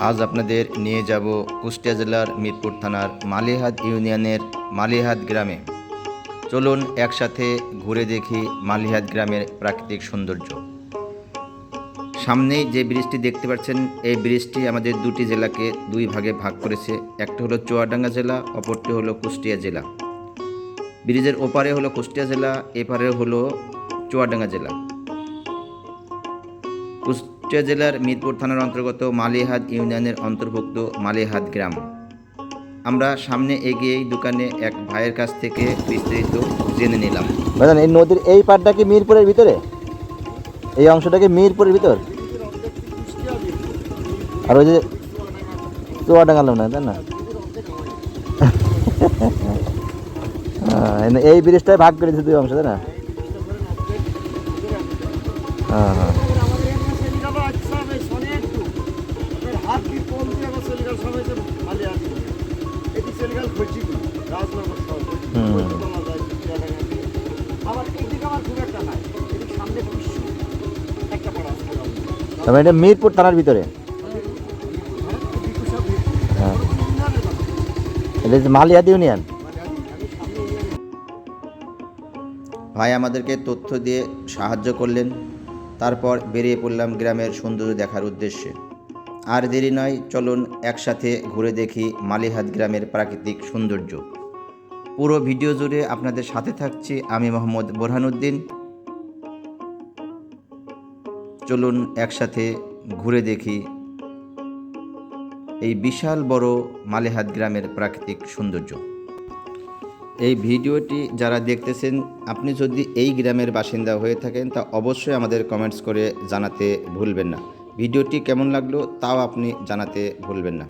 আজ আপনাদের নিয়ে যাব কুষ্টিয়া জেলার মিরপুর থানার মালিহাট ইউনিয়নের মালিহাট গ্রামে। চলুন একসাথে ঘুরে দেখি মালিহাট গ্রামের প্রাকৃতিক সৌন্দর্য। সামনেই যে ব্রিজটি দেখতে পাচ্ছেন, এই ব্রিজটি আমাদের দুটি জেলাকে দুই ভাগে ভাগ করেছে। একটা হলো চুয়াডাঙ্গা জেলা, অপরটি হলো কুষ্টিয়া জেলা। ব্রিজের ওপারে হলো কুষ্টিয়া জেলা, এপারে হলো চুয়াডাঙ্গা জেলা। কুষ্টিয়া জেলার মিরপুর থানার অন্তর্গত মালিহাট ইউনিয়নের অন্তর্ভুক্ত মালিহাট গ্রাম। আমরা সামনে এগিয়েই দোকানে এক ভাইয়ের কাছ থেকে বিস্তারিত জেনে নিলাম। এই নদীর এই পাড়টা কি মিরপুরের ভিতরে? এই অংশটা কি মিরপুরের ভিতর? আর ওই যে চুয়াডাঙ্গা না তাই না? হ্যাঁ, এই- ব্রিজটাই ভাগ করে দিয়েছে দুই অংশ তাই না? হ্যাঁ হ্যাঁ। তবে এটা মিরপুর থানার ভিতরে? হ্যাঁ। এটা হচ্ছে মালিয়াদ ইউনিয়ন। ভাই আমাদেরকে তথ্য দিয়ে সাহায্য করলেন। তারপর বেরিয়ে পড়লাম গ্রামের সৌন্দর্য দেখার উদ্দেশ্যে। আর দেরি নয়, চলুন একসাথে ঘুরে দেখি মালিহাট গ্রামের প্রাকৃতিক সৌন্দর্য। পুরো ভিডিও জুড়ে আপনাদের সাথে থাকছি আমি মোহাম্মদ বোরহানুদ্দিন। চলুন একসাথে ঘুরে দেখি এই বিশাল বড় মালিহাট গ্রামের প্রাকৃতিক সৌন্দর্য। এই ভিডিওটি যারা দেখতেছেন, আপনি যদি এই গ্রামের বাসিন্দা হয়ে থাকেন, তা অবশ্যই আমাদের কমেন্টস করে জানাতে ভুলবেন না। ভিডিওটি কেমন লাগল তাও আপনি জানাতে ভুলবেন না।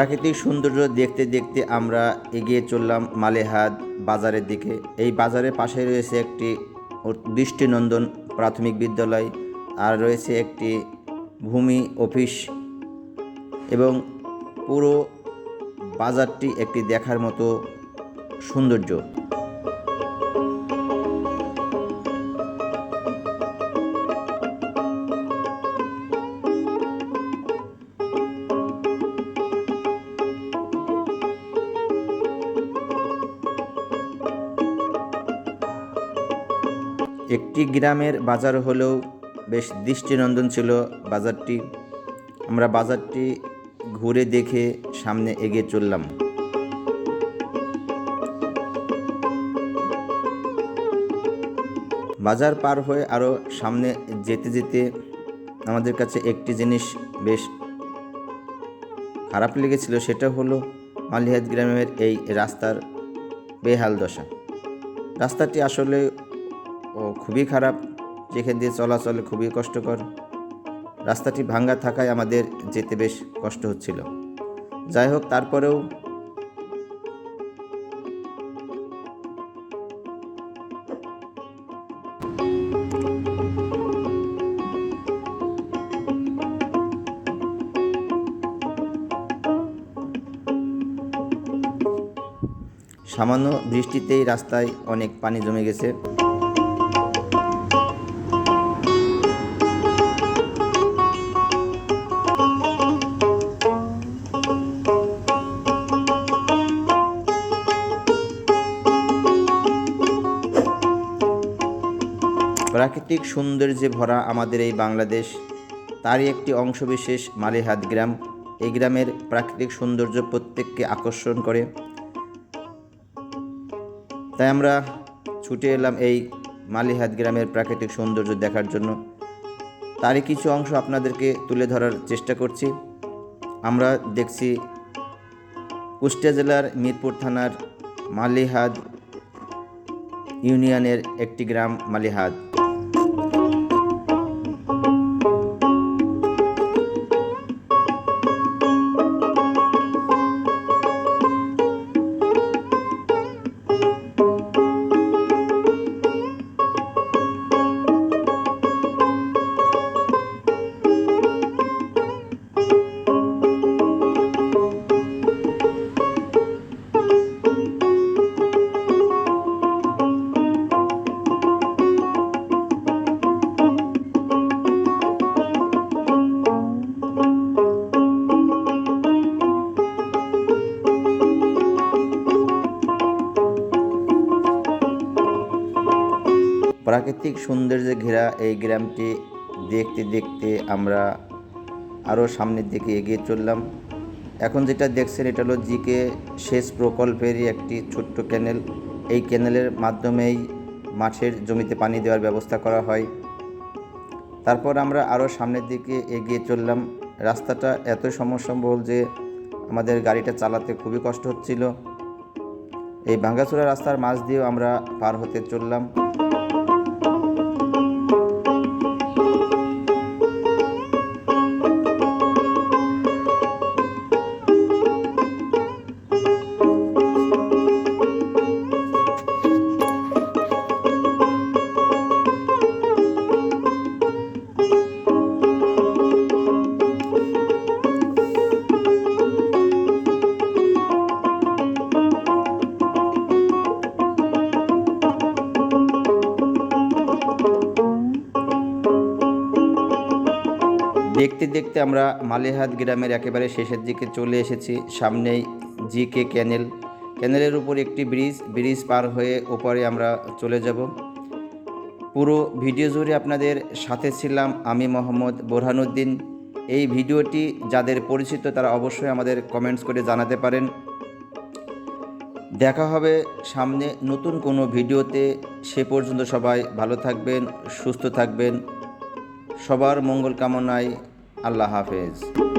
প্রাকৃতিক সৌন্দর্য দেখতে দেখতে আমরা এগিয়ে চললাম মালেহাদ বাজারের দিকে। এই বাজারের পাশে রয়েছে একটি দৃষ্টিনন্দন প্রাথমিক বিদ্যালয় আর রয়েছে একটি ভূমি অফিস এবং পুরো বাজারটি একটি দেখার মতো সৌন্দর্য। একটি গ্রামের বাজার হলেও বেশ দৃষ্টিনন্দন ছিল বাজারটি। আমরা বাজারটি ঘুরে দেখে সামনে এগিয়ে চললাম। বাজার পার হয়ে আরও সামনে যেতে যেতে আমাদের কাছে একটি জিনিস বেশ খারাপ লেগেছিল, সেটা হলো মালিহাত গ্রামের এই রাস্তার বেহাল দশা। রাস্তাটি আসলে ও খুবই খারাপ। যেখান দিয়ে চলাচলে খুবই কষ্টকর। রাস্তাটি ভাঙ্গা থাকায় আমাদের যেতে বেশ কষ্ট হচ্ছিল। যাই হোক, তারপরেও সামান্য বৃষ্টিতেই রাস্তায় অনেক পানি জমে গেছে। প্রাকৃতিক সৌন্দর্যে ভরা আমাদের এই বাংলাদেশ, তারই একটি অংশবিশেষ মালিহাট গ্রাম। এই গ্রামের প্রাকৃতিক সৌন্দর্য প্রত্যেককে আকর্ষণ করে। তাই আমরা ছুটে এলাম এই মালিহাট গ্রামের প্রাকৃতিক সৌন্দর্য দেখার জন্য। তারই কিছু অংশ আপনাদেরকে তুলে ধরার চেষ্টা করছি। আমরা দেখছি কুষ্টিয়া জেলার মিরপুর থানার মালিহাদ ইউনিয়নের একটি গ্রাম মালিহাদ প্রাকৃতিক সৌন্দর্যে ঘেরা এই গ্রামটি দেখতে দেখতে আমরা আরও সামনের দিকে এগিয়ে চললাম। এখন যেটা দেখছেন, এটা হলো জিকে সেচ প্রকল্পেরই একটি ছোট্ট ক্যানেল। এই ক্যানেলের মাধ্যমেই মাঠের জমিতে পানি দেওয়ার ব্যবস্থা করা হয়। তারপর আমরা আরও সামনের দিকে এগিয়ে চললাম। রাস্তাটা এত সমস্যাবহুল যে আমাদের গাড়িটা চালাতে খুবই কষ্ট হচ্ছিল। এই ভাঙ্গাচুরা রাস্তার মাঝ দিয়েও আমরা পার হতে চললাম। দেখতে দেখতে আমরা মালেহাত গ্রামের একেবারে শেষের দিকে চলে এসেছি। সামনেই জি কে ক্যানেল ক্যানেলের উপর একটি ব্রিজ ব্রিজ পার হয়ে ওপরে আমরা চলে যাব। পুরো ভিডিও জুড়ে আপনাদের সাথে ছিলাম আমি মোহাম্মদ বোরহানুদ্দিন। এই ভিডিওটি যাদের পরিচিত তারা অবশ্যই আমাদের কমেন্টস করে জানাতে পারেন। দেখা হবে সামনে নতুন কোনো ভিডিওতে। সে পর্যন্ত সবাই ভালো থাকবেন, সুস্থ থাকবেন। সবার মঙ্গল কামনায় আল্লাহ হাফেজ।